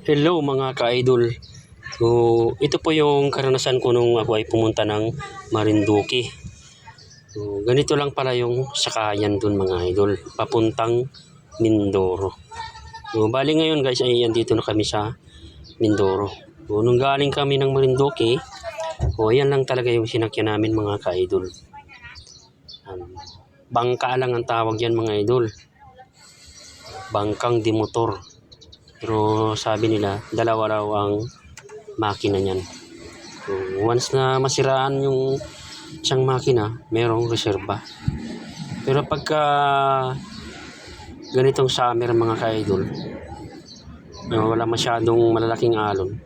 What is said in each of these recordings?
Hello mga ka-idol. So, ito po yung karanasan ko nung ako ay pumunta ng Marinduque. So, ganito lang pala yung sakayan dun mga idol. Papuntang Mindoro. So, bali ngayon guys ay andito na kami sa Mindoro. So, nung galing kami ng Marinduque, o yan lang talaga yung sinakyan namin mga ka-idol. Um, bangka lang ang tawag yan mga idol. Bangkang di motor. Pero sabi nila, dalawa raw ang makina niyan. So, once na masiraan yung isang makina, merong reserba. Pero pagka ganitong summer mga ka-idol, wala masyadong malalaking alon,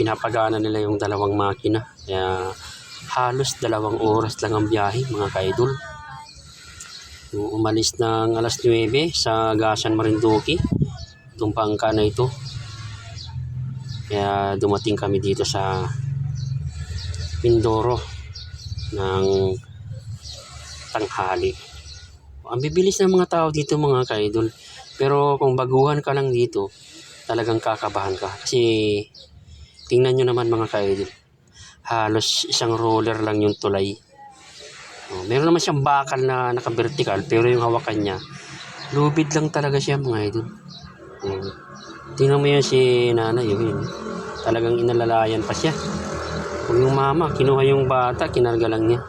pinapagana nila yung dalawang makina. Kaya halos dalawang oras lang ang biyahe mga ka-idol. Umalis ng alas 9 sa Gasan Marinduque itong bangka na ito. Kaya dumating kami dito sa Mindoro ng tanghali. Ang bibilis ng mga tao dito mga ka-idol. Pero kung baguhan ka lang dito, talagang kakabahan ka. Kasi tingnan nyo naman mga ka-idol. Halos isang roller lang yung tulay. Oh, meron naman siyang bakal na naka-vertical pero yung hawakan niya, lubid lang talaga siya mga idol. Mm. Tingnan mo yan si nanay, yun. Talagang inalalayan pa siya. Kung yung mama, kinuha yung bata, kinarga lang niya.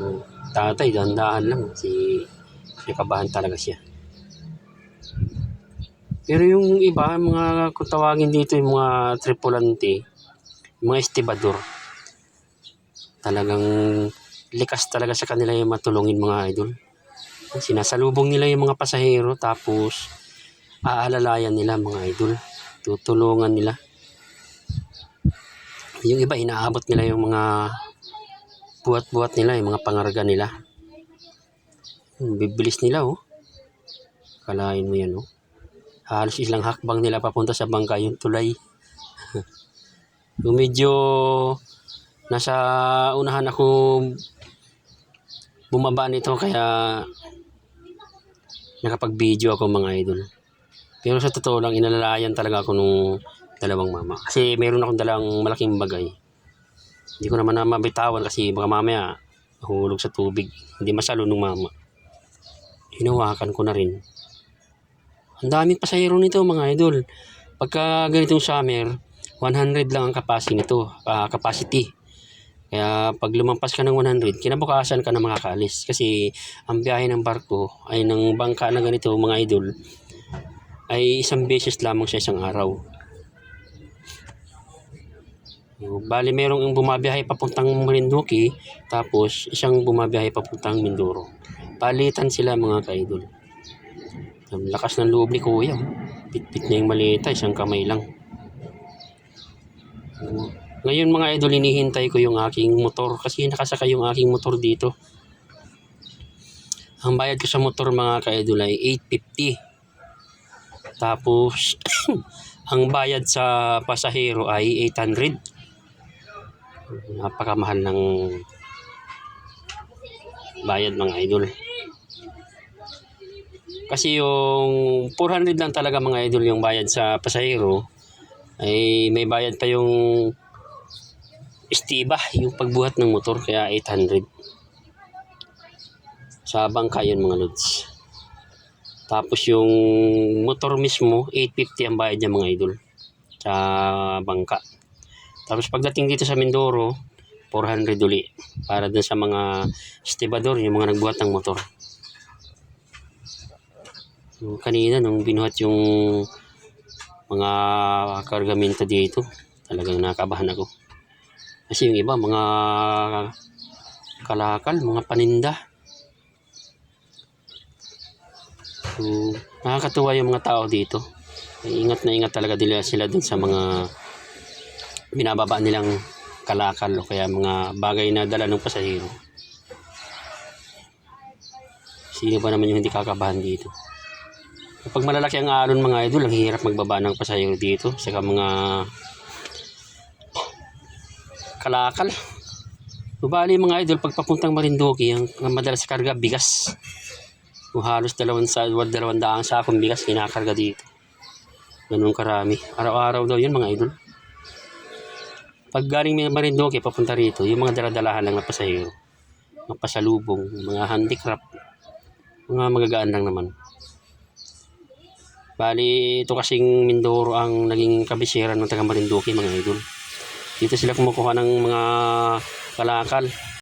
Mm. Tatay, dahan-dahan lang. Si, si kabahan talaga siya. Pero yung iba, mga kung tawagin dito yung mga tripulante, yung mga estibador, talagang likas talaga sa kanila yung matulungin mga idol. Sinasalubong nila yung mga pasahero tapos aalalayan nila mga idol. Tutulungan nila. Yung iba, inaabot nila yung mga buhat-buhat nila, yung mga pangarga nila. Hmm, Bibilis nila, oh. Kalain mo yan, oh. Halos ilang hakbang nila papunta sa bangka yung tulay. yung medyo nasa unahan ako bumaba nito kaya nakapag-video ako mga idol. Pero sa totoo lang, inalalayan talaga ako nung dalawang mama. Kasi meron akong dalang malaking bagay. Hindi ko naman na mabitawan kasi baka mamaya hulog sa tubig. Hindi masalo nung mama. Hinawakan ko na rin. Ang daming pasahero nito mga idol. Pagka ganitong summer, 100 lang ang capacity nito. ah, capacity. Kaya pag lumampas ka ng 100, kinabukasan ka na makakaalis. Kasi ang biyahe ng barko ay ng bangka na ganito mga idol ay isang beses lamang sa isang araw. Bali merong yung bumabiyahe papuntang Marinduque tapos isang bumabiyahe papuntang Mindoro. Palitan sila mga kaidol. Ang lakas ng loob ni kuya. oh. Pitpit niya yung malita, isang kamay lang. Ngayon mga idol, hinihintay ko yung aking motor kasi nakasaka yung aking motor dito. Ang bayad ko sa motor mga ka-idol ay 850. Tapos, ang bayad sa pasahero ay 800. Napakamahal ng bayad mga idol. Kasi yung 400 lang talaga mga idol yung bayad sa pasahero ay may bayad pa yung estiba yung pagbuhat ng motor kaya 800 sa bangka yun mga lods tapos yung motor mismo 850 ang bayad niya mga idol sa bangka. Tapos pagdating dito sa Mindoro 400 uli para dun sa mga estibador yung mga nagbuhat ng motor. So, kanina nung binuhat yung mga kargamento dito talagang nakabahan ako. Kasi yung iba, mga kalakal, mga paninda. So, nakakatuwa yung mga tao dito. Ingat na ingat talaga nila sila dun sa mga binababa nilang kalakal o kaya mga bagay na dala ng pasahero. Sino ba naman yung hindi kakabahan dito? Kapag malalaki ang alon mga idol, ang hirap magbaba ng pasahero dito. Saka mga kalakal. Bali mga idol, pag papuntang Marinduque, ang madalas karga bigas. Kung halos dalawang dalawang daang sakong bigas kinakarga dito. Ganun karami. Araw-araw daw yun mga idol. Pag galing may Marinduque, papunta rito, yung mga daladalahan lang na pasahero. Mga pasalubong, mga handicraft, mga magagaan lang naman. Bali, ito kasing Mindoro ang naging kabisera ng taga Marinduque mga idol. Dito sila kumukuha ng mga kalakal.